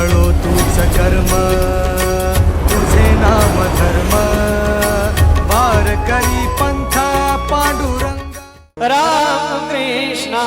पाळो तूच कर्म तुझे नाम धर्म. पार करी पंथा पांडुरंग. राम कृष्णा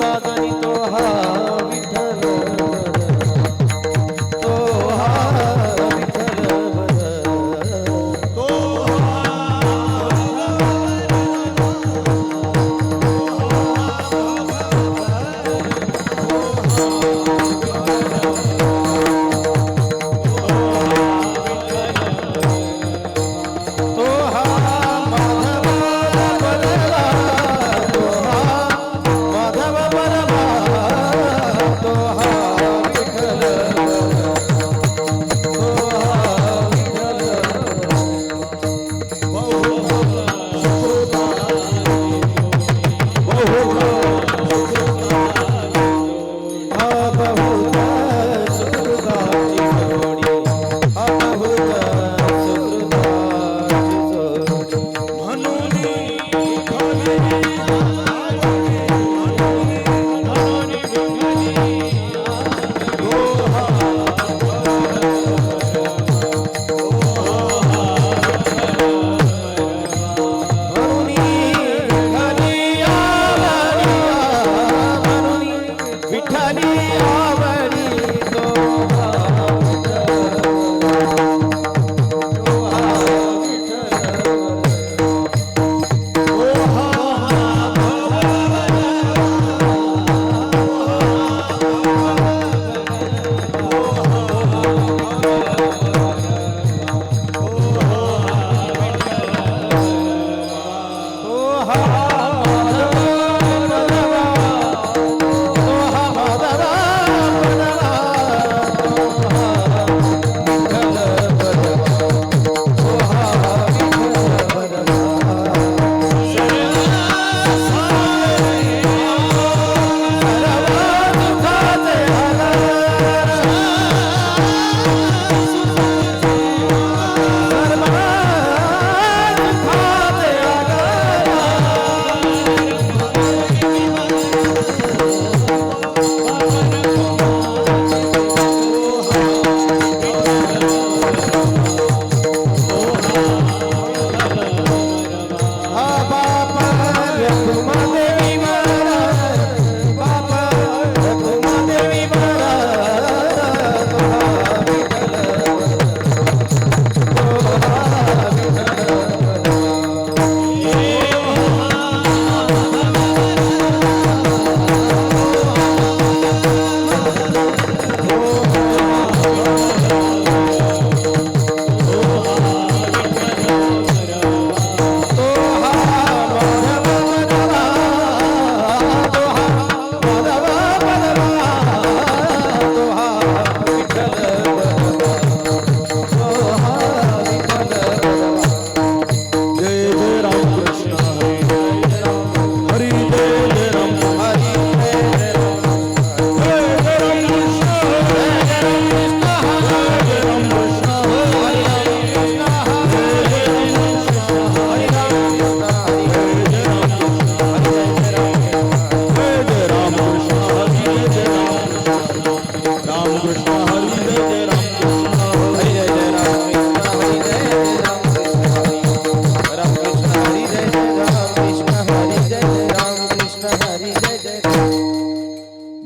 ಸಾಧನ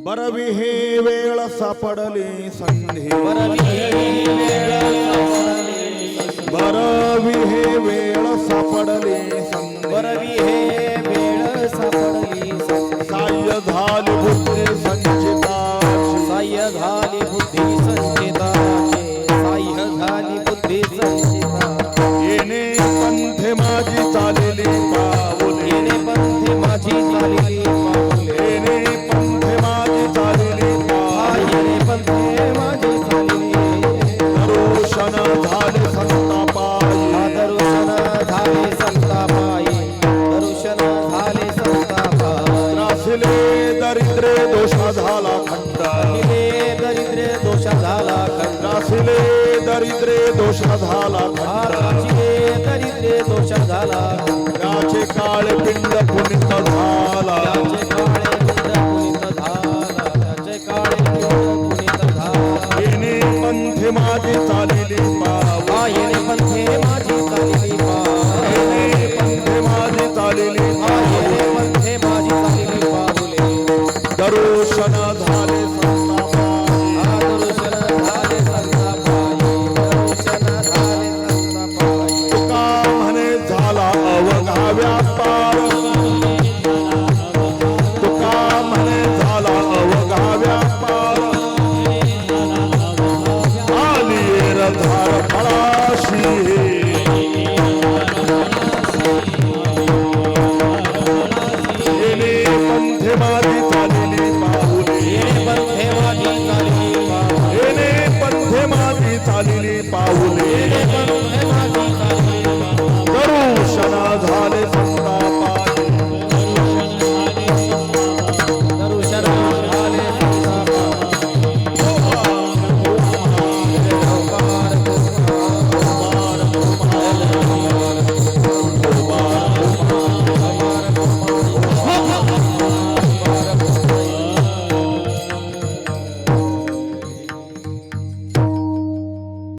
बरवी हे वेळ सापडली संधी. बरवी हे वेळ सापडली संधी. हे वेळ सापडली साय झाली संधी. पिंड पुनित झाला. येणे पंथे माझी चालेली पावा. येणे पंथे माझी चालेली पावा. येणे पंथे माझी चालेली येणे पंथे माझी चालेली दर्शन झाले